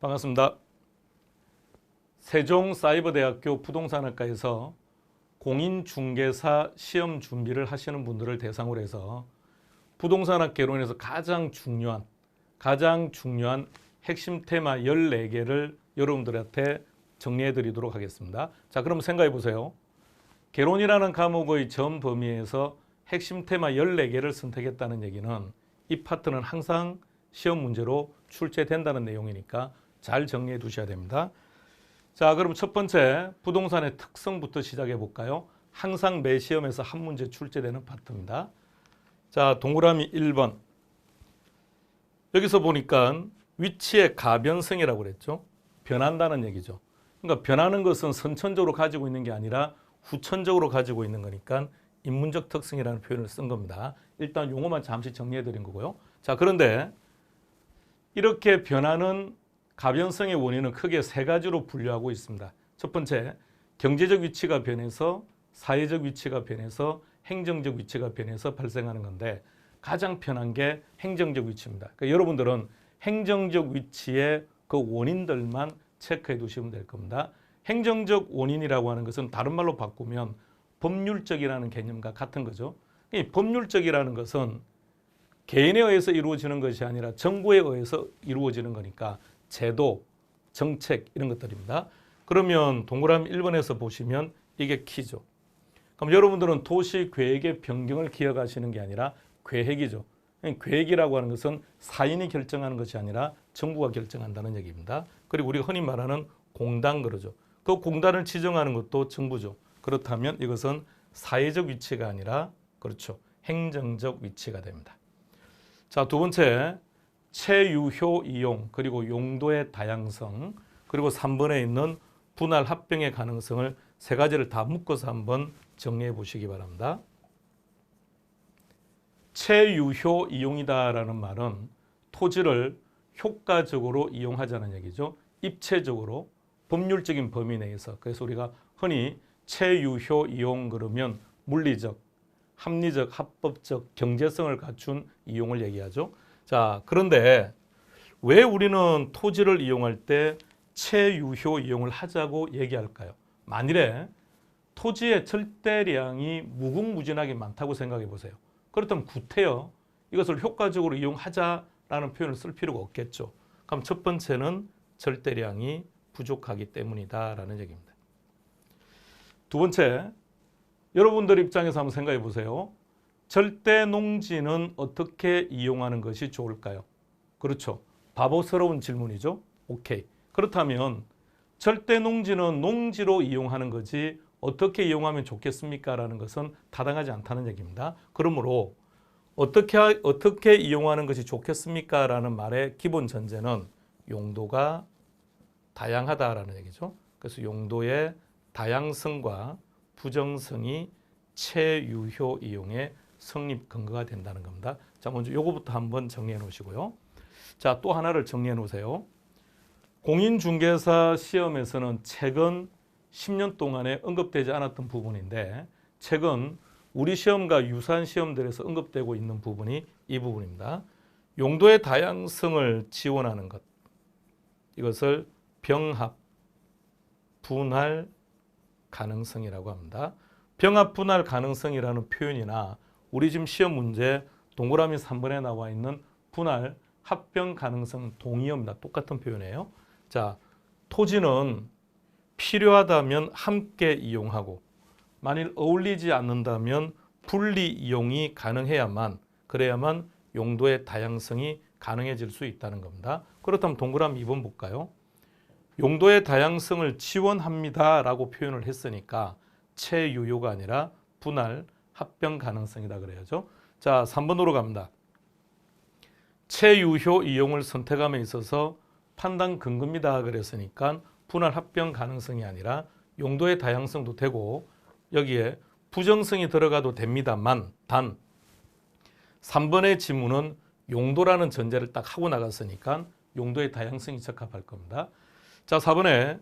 반갑습니다. 세종사이버대학교 부동산학과에서 공인중개사 시험 준비를 하시는 분들을 대상으로 해서 부동산학 개론에서 가장 중요한 가장 중요한 핵심 테마 14개를 여러분들한테 정리해 드리도록 하겠습니다. 자, 그럼 생각해 보세요. 개론이라는 과목의 전 범위에서 핵심 테마 14개를 선택했다는 얘기는 이 파트는 항상 시험 문제로 출제된다는 내용이니까 잘 정리해 두셔야 됩니다. 자, 그럼 첫 번째 부동산의 특성부터 시작해 볼까요? 항상 매 시험에서 한 문제 출제되는 파트입니다. 자, 동그라미 1번. 여기서 보니까 위치의 가변성이라고 그랬죠. 변한다는 얘기죠. 그러니까 변하는 것은 선천적으로 가지고 있는 게 아니라 후천적으로 가지고 있는 거니까 인문적 특성이라는 표현을 쓴 겁니다. 일단 용어만 잠시 정리해 드린 거고요. 자, 그런데 이렇게 변하는 가변성의 원인은 크게 세 가지로 분류하고 있습니다. 첫 번째, 경제적 위치가 변해서 사회적 위치가 변해서 행정적 위치가 변해서 발생하는 건데 가장 편한 게 행정적 위치입니다. 그러니까 여러분들은 행정적 위치의 그 원인들만 체크해 두시면 될 겁니다. 행정적 원인이라고 하는 것은 다른 말로 바꾸면 법률적이라는 개념과 같은 거죠. 이 법률적이라는 것은 개인에 의해서 이루어지는 것이 아니라 정부에 의해서 이루어지는 거니까 제도, 정책 이런 것들입니다. 그러면 동그라미 1번에서 보시면 이게 키죠. 그럼 여러분들은 도시 계획의 변경을 기억하시는 게 아니라 계획이죠. 계획이라고 하는 것은 사인이 결정하는 것이 아니라 정부가 결정한다는 얘기입니다. 그리고 우리가 흔히 말하는 공단 그러죠. 그 공단을 지정하는 것도 정부죠. 그렇다면 이것은 사회적 위치가 아니라 그렇죠. 행정적 위치가 됩니다. 자, 두 번째 체유효 이용 그리고 용도의 다양성 그리고 3번에 있는 분할 합병의 가능성을 세 가지를 다 묶어서 한번 정리해 보시기 바랍니다. 체유효 이용이다라는 말은 토지를 효과적으로 이용하자는 얘기죠. 입체적으로 법률적인 범위 내에서 그래서 우리가 흔히 체유효 이용 그러면 물리적, 합리적, 합법적 경제성을 갖춘 이용을 얘기하죠. 자, 그런데 왜 우리는 토지를 이용할 때 체유효 이용을 하자고 얘기할까요? 만일에 토지의 절대량이 무궁무진하게 많다고 생각해 보세요. 그렇다면 구태여 이것을 효과적으로 이용하자라는 표현을 쓸 필요가 없겠죠. 그럼 첫 번째는 절대량이 부족하기 때문이다라는 얘기입니다. 두 번째, 여러분들 입장에서 한번 생각해 보세요. 절대 농지는 어떻게 이용하는 것이 좋을까요? 그렇죠. 바보스러운 질문이죠. 오케이. 그렇다면 절대 농지는 농지로 이용하는 거지 어떻게 이용하면 좋겠습니까? 라는 것은 타당하지 않다는 얘기입니다. 그러므로 어떻게 어떻게 이용하는 것이 좋겠습니까? 라는 말의 기본 전제는 용도가 다양하다라는 얘기죠. 그래서 용도의 다양성과 부정성이 체유효 이용의 성립 근거가 된다는 겁니다. 자, 먼저 요거부터 한번 정리해 놓으시고요. 자, 또 하나를 정리해 놓으세요. 공인중개사 시험에서는 최근 10년 동안에 언급되지 않았던 부분인데 최근 우리 시험과 유사한 시험들에서 언급되고 있는 부분이 이 부분입니다. 용도의 다양성을 지원하는 것. 이것을 병합, 분할 가능성이라고 합니다. 병합 분할 가능성이라는 표현이나 우리 지금 시험 문제 동그라미 3번에 나와 있는 분할 합병 가능성 동의어입니다. 똑같은 표현이에요. 자, 토지는 필요하다면 함께 이용하고 만일 어울리지 않는다면 분리 이용이 가능해야만 그래야만 용도의 다양성이 가능해질 수 있다는 겁니다. 그렇다면 동그라미 2번 볼까요? 용도의 다양성을 지원합니다 라고 표현을 했으니까 체유효가 아니라 분할 합병 가능성이다 그래야죠. 자, 3번으로 갑니다. 체유효 이용을 선택함에 있어서 판단 근거입니다 그랬으니까 분할 합병 가능성이 아니라 용도의 다양성도 되고 여기에 부정성이 들어가도 됩니다만 단 3번의 지문은 용도라는 전제를 딱 하고 나갔으니까 용도의 다양성이 적합할 겁니다. 자, 4번에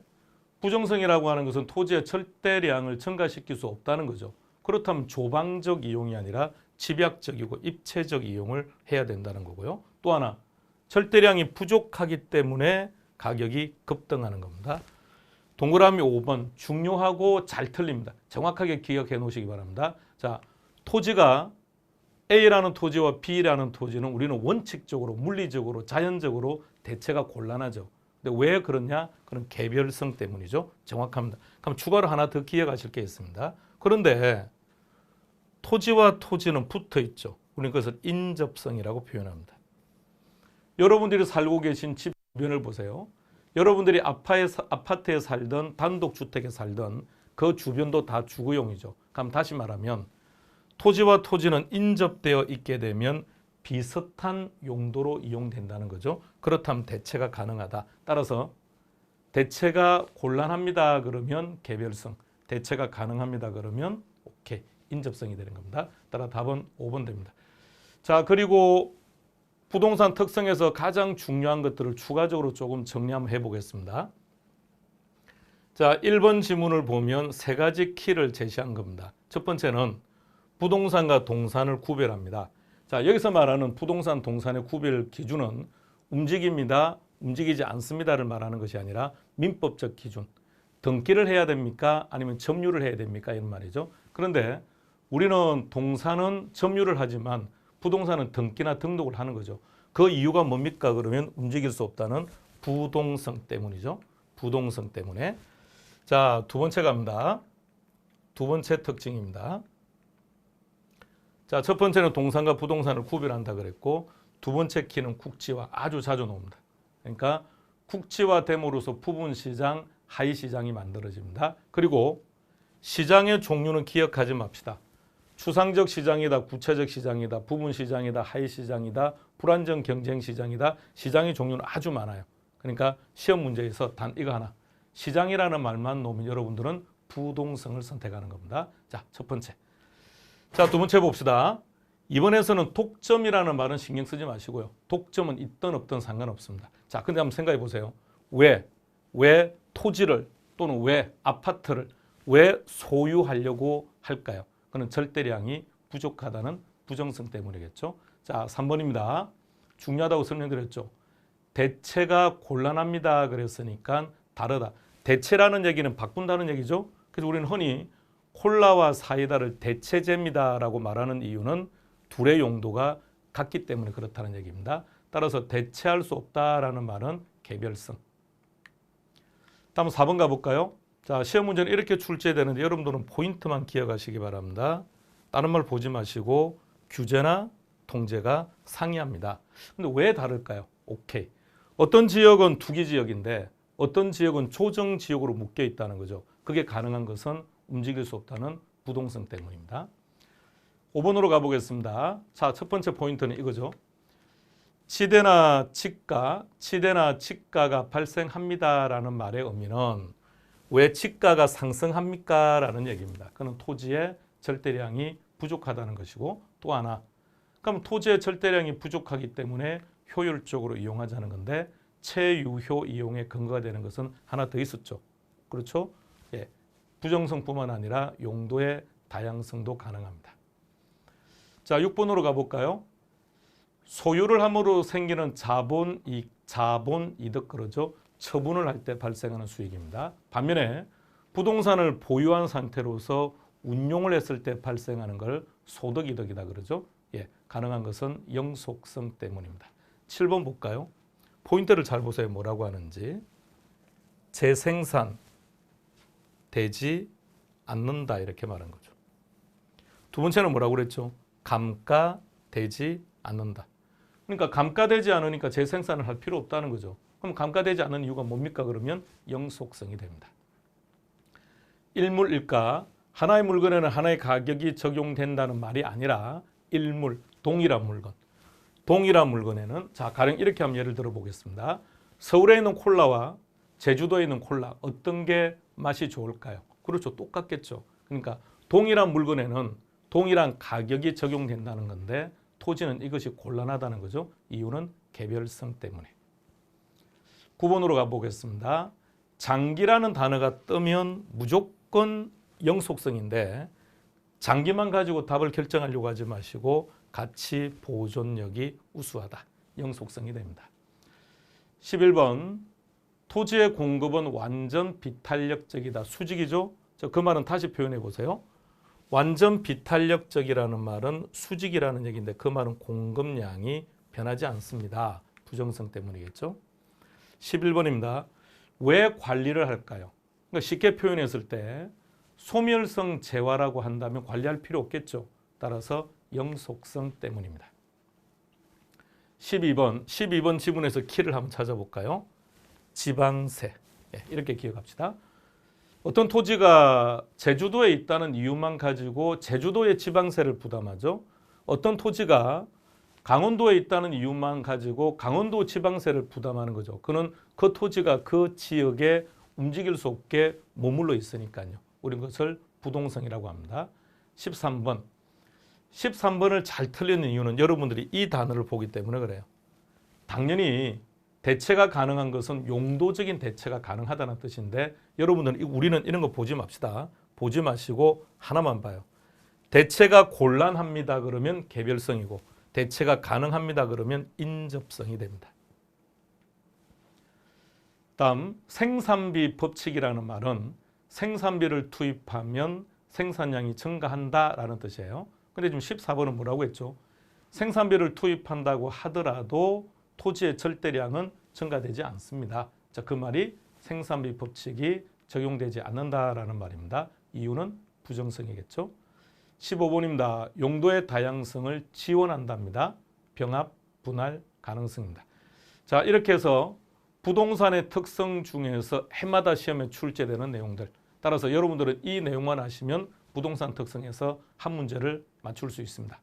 부정성이라고 하는 것은 토지의 절대량을 증가시킬 수 없다는 거죠. 그렇다면 조방적 이용이 아니라 집약적이고 입체적 이용을 해야 된다는 거고요. 또 하나 절대량이 부족하기 때문에 가격이 급등하는 겁니다. 동그라미 5번 중요하고 잘 틀립니다. 정확하게 기억해 놓으시기 바랍니다. 자, 토지가 A라는 토지와 B라는 토지는 우리는 원칙적으로 물리적으로 자연적으로 대체가 곤란하죠. 근데 왜 그러냐? 그런 개별성 때문이죠. 정확합니다. 그럼 추가로 하나 더 기억하실 게 있습니다. 그런데 토지와 토지는 붙어 있죠. 우리는 그것을 인접성이라고 표현합니다. 여러분들이 살고 계신 집 주변을 보세요. 여러분들이 아파트에 살던 단독 주택에 살던 그 주변도 다 주거용이죠. 그럼 다시 말하면 토지와 토지는 인접되어 있게 되면 비슷한 용도로 이용된다는 거죠. 그렇다면 대체가 가능하다. 따라서 대체가 곤란합니다. 그러면 개별성, 대체가 가능합니다. 그러면 인접성이 되는 겁니다. 따라 답은 5번 됩니다. 자 그리고 부동산 특성에서 가장 중요한 것들을 추가적으로 조금 정리 한번 해보겠습니다. 자 1번 지문을 보면 세 가지 키를 제시한 겁니다. 첫 번째는 부동산과 동산을 구별합니다. 자, 여기서 말하는 부동산 동산의 구별 기준은 움직입니다. 움직이지 않습니다를 말하는 것이 아니라 민법적 기준. 등기를 해야 됩니까? 아니면 점유를 해야 됩니까? 이런 말이죠. 그런데 우리는 동산은 점유를 하지만 부동산은 등기나 등록을 하는 거죠. 그 이유가 뭡니까? 그러면 움직일 수 없다는 부동성 때문이죠. 부동성 때문에. 자, 두 번째 갑니다. 두 번째 특징입니다. 자, 첫 번째는 동산과 부동산을 구별한다 그랬고 두 번째 키는 국지화 아주 자주 나옵니다. 그러니까 국지화 됨으로써 부분 시장, 하위 시장이 만들어집니다. 그리고 시장의 종류는 기억하지 맙시다. 추상적 시장이다, 구체적 시장이다, 부분 시장이다, 하위 시장이다, 불안정 경쟁 시장이다. 시장의 종류는 아주 많아요. 그러니까 시험 문제에서 단 이거 하나. 시장이라는 말만 놓으면 여러분들은 부동성을 선택하는 겁니다. 자, 첫 번째. 자, 두 번째 봅시다. 이번에서는 독점이라는 말은 신경 쓰지 마시고요. 독점은 있든 없든 상관없습니다. 자, 근데 한번 생각해 보세요. 왜, 왜 토지를 또는 왜 아파트를 왜 소유하려고 할까요? 그는 절대량이 부족하다는 부정성 때문이겠죠. 자, 3번입니다. 중요하다고 설명드렸죠. 대체가 곤란합니다. 그랬으니까 다르다. 대체라는 얘기는 바꾼다는 얘기죠. 그래서 우리는 흔히 콜라와 사이다를 대체제입니다 라고 말하는 이유는 둘의 용도가 같기 때문에 그렇다는 얘기입니다. 따라서 대체할 수 없다라는 말은 개별성. 다음 4번 가볼까요? 자, 시험 문제는 이렇게 출제되는데 여러분들은 포인트만 기억하시기 바랍니다. 다른 말 보지 마시고 규제나 통제가 상이합니다. 근데 왜 다를까요? 오케이. 어떤 지역은 투기 지역인데 어떤 지역은 조정 지역으로 묶여 있다는 거죠. 그게 가능한 것은 움직일 수 없다는 부동성 때문입니다. 5번으로 가보겠습니다. 자, 첫 번째 포인트는 이거죠. 치대나 치가, 치대나 치가가 발생합니다라는 말의 의미는 왜 치가가 상승합니까? 라는 얘기입니다. 그는 토지의 절대량이 부족하다는 것이고 또 하나 그럼 토지의 절대량이 부족하기 때문에 효율적으로 이용하자는 건데 체유효 이용의 근거가 되는 것은 하나 더 있었죠. 그렇죠? 예. 부정성뿐만 아니라 용도의 다양성도 가능합니다. 자, 6번으로 가볼까요? 소유를 함으로 생기는 자본 이익, 자본 이득 그러죠. 처분을 할 때 발생하는 수익입니다. 반면에 부동산을 보유한 상태로서 운용을 했을 때 발생하는 걸 소득 이득이다 그러죠. 예, 가능한 것은 영속성 때문입니다. 7번 볼까요? 포인트를 잘 보세요. 뭐라고 하는지. 재생산 되지 않는다 이렇게 말한 거죠. 두 번째는 뭐라고 그랬죠? 감가되지 않는다. 그러니까 감가되지 않으니까 재생산을 할 필요 없다는 거죠. 그럼 감가되지 않는 이유가 뭡니까? 그러면 영속성이 됩니다. 일물일가 하나의 물건에는 하나의 가격이 적용된다는 말이 아니라 일물 동일한 물건 동일한 물건에는 자 가령 이렇게 한번 예를 들어 보겠습니다. 서울에 있는 콜라와 제주도에 있는 콜라 어떤 게 맛이 좋을까요? 그렇죠. 똑같겠죠. 그러니까 동일한 물건에는 동일한 가격이 적용된다는 건데 토지는 이것이 곤란하다는 거죠. 이유는 개별성 때문에. 9번으로 가보겠습니다. 장기라는 단어가 뜨면 무조건 영속성인데 장기만 가지고 답을 결정하려고 하지 마시고 가치 보존력이 우수하다. 영속성이 됩니다. 11번 토지의 공급은 완전 비탄력적이다. 수직이죠? 자, 그 말은 다시 표현해 보세요. 완전 비탄력적이라는 말은 수직이라는 얘기인데 그 말은 공급량이 변하지 않습니다. 부정성 때문이겠죠. 11번입니다. 왜 관리를 할까요? 그러니까 쉽게 표현했을 때 소멸성 재화라고 한다면 관리할 필요 없겠죠. 따라서 영속성 때문입니다. 12번, 12번 지문에서 키를 한번 찾아볼까요? 지방세. 예, 이렇게 기억합시다. 어떤 토지가 제주도에 있다는 이유만 가지고 제주도에 지방세를 부담하죠. 어떤 토지가 강원도에 있다는 이유만 가지고 강원도 지방세를 부담하는 거죠. 그는 그 토지가 그 지역에 움직일 수 없게 머물러 있으니까요. 우리는 그것을 부동성이라고 합니다. 13번. 13번을 잘 틀리는 이유는 여러분들이 이 단어를 보기 때문에 그래요. 당연히 대체가 가능한 것은 용도적인 대체가 가능하다는 뜻인데 여러분들은 이- 우리는 이런 거 보지 맙시다. 보지 마시고 하나만 봐요. 대체가 곤란합니다 그러면 개별성이고 대체가 가능합니다 그러면 인접성이 됩니다. 다음 생산비 법칙이라는 말은 생산비를 투입하면 생산량이 증가한다라는 뜻이에요. 근데 지금 14번은 뭐라고 했죠? 생산비를 투입한다고 하더라도 토지의 절대량은 증가되지 않습니다. 자, 그 말이 생산비 법칙이 적용되지 않는다라는 말입니다. 이유는 부정성이겠죠. 15번입니다. 용도의 다양성을 지원한답니다. 병합, 분할 가능성입니다. 자, 이렇게 해서 부동산의 특성 중에서 해마다 시험에 출제되는 내용들. 따라서 여러분들은 이 내용만 아시면 부동산 특성에서 한 문제를 맞출 수 있습니다.